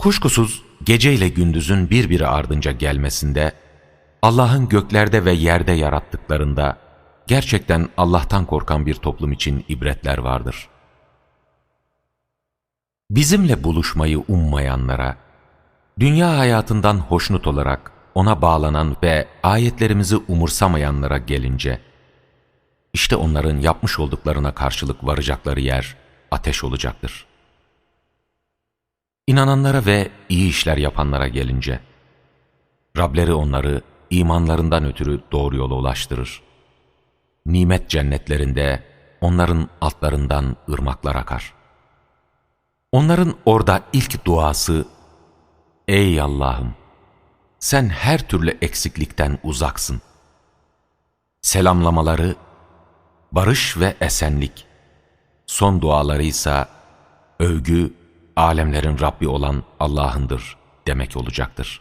Kuşkusuz gece ile gündüzün birbiri ardınca gelmesinde, Allah'ın göklerde ve yerde yarattıklarında gerçekten Allah'tan korkan bir toplum için ibretler vardır. Bizimle buluşmayı ummayanlara, dünya hayatından hoşnut olarak ona bağlanan ve ayetlerimizi umursamayanlara gelince, işte onların yapmış olduklarına karşılık varacakları yer ateş olacaktır. İnananlara ve iyi işler yapanlara gelince, Rableri onları imanlarından ötürü doğru yola ulaştırır. Nimet cennetlerinde onların altlarından ırmaklar akar. Onların orada ilk duası, Ey Allah'ım! Sen her türlü eksiklikten uzaksın. Selamlamaları, barış ve esenlik. Son duaları ise övgü, alemlerin Rabbi olan Allah'ındır demek olacaktır.